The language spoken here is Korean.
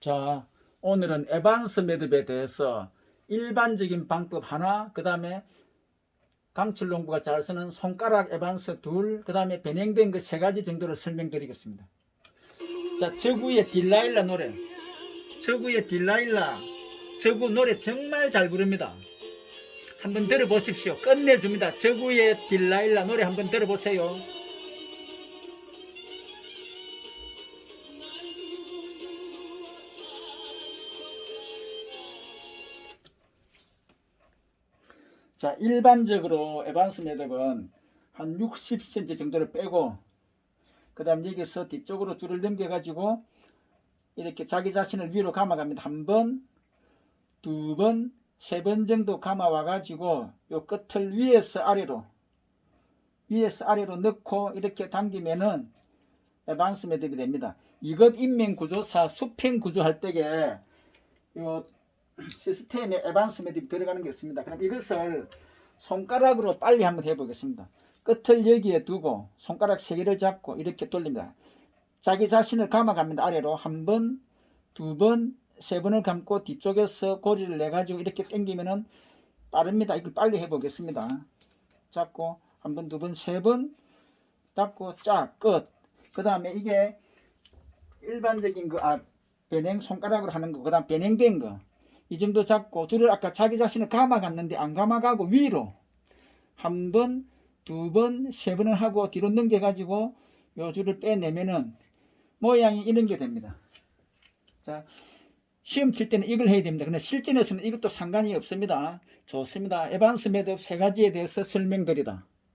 자, 오늘은 에반스 매듭에 대해서 일반적인 방법 하나, 그 다음에 강철 농부가 잘 쓰는 손가락 에반스 둘, 그 다음에 변형된 그 세 가지 정도를 설명드리겠습니다. 자, 저구의 딜라일라 노래. 저구의 딜라일라. 저구 노래 정말 잘 부릅니다. 한번 들어보십시오. 끝내줍니다. 저구의 딜라일라 노래 한번 들어보세요. 자, 일반적으로 에반스 매듭은 한 60cm 정도를 빼고 그 다음 여기서 뒤쪽으로 줄을 넘겨 가지고 이렇게 자기 자신을 위로 감아 갑니다. 한 번, 두 번, 세 번 정도 감아 와 가지고 요 끝을 위에서 아래로 위에서 아래로 넣고 이렇게 당기면은 에반스 매듭이 됩니다. 이것 인명 구조사 수평 구조 할 때에 요 시스템에 에반스 매듭이 들어가는 게 있습니다. 그럼 이것을 손가락으로 빨리 한번 해보겠습니다. 끝을 여기에 두고 손가락 세 개를 잡고 이렇게 돌립니다. 자기 자신을 감아갑니다. 아래로 한 번, 두 번, 세 번을 감고 뒤쪽에서 고리를 내 가지고 이렇게 당기면은 빠릅니다. 이걸 빨리 해보겠습니다. 잡고 한 번, 두 번, 세 번, 잡고 짝 끝. 그 다음에 이게 일반적인 그 아, 변행 손가락으로 하는 거, 그 다음 변행된 거. 이 정도 잡고 줄을 아까 자기 자신을 감아갔는데 안 감아가고 위로 한 번, 두 번, 세 번을 하고 뒤로 넘겨가지고 요 줄을 빼내면은 모양이 이런 게 됩니다. 자, 시험 칠 때는 이걸 해야 됩니다. 근데 실전에서는 이것도 상관이 없습니다. 좋습니다. 에반스 매듭 세 가지에 대해서 설명드리다.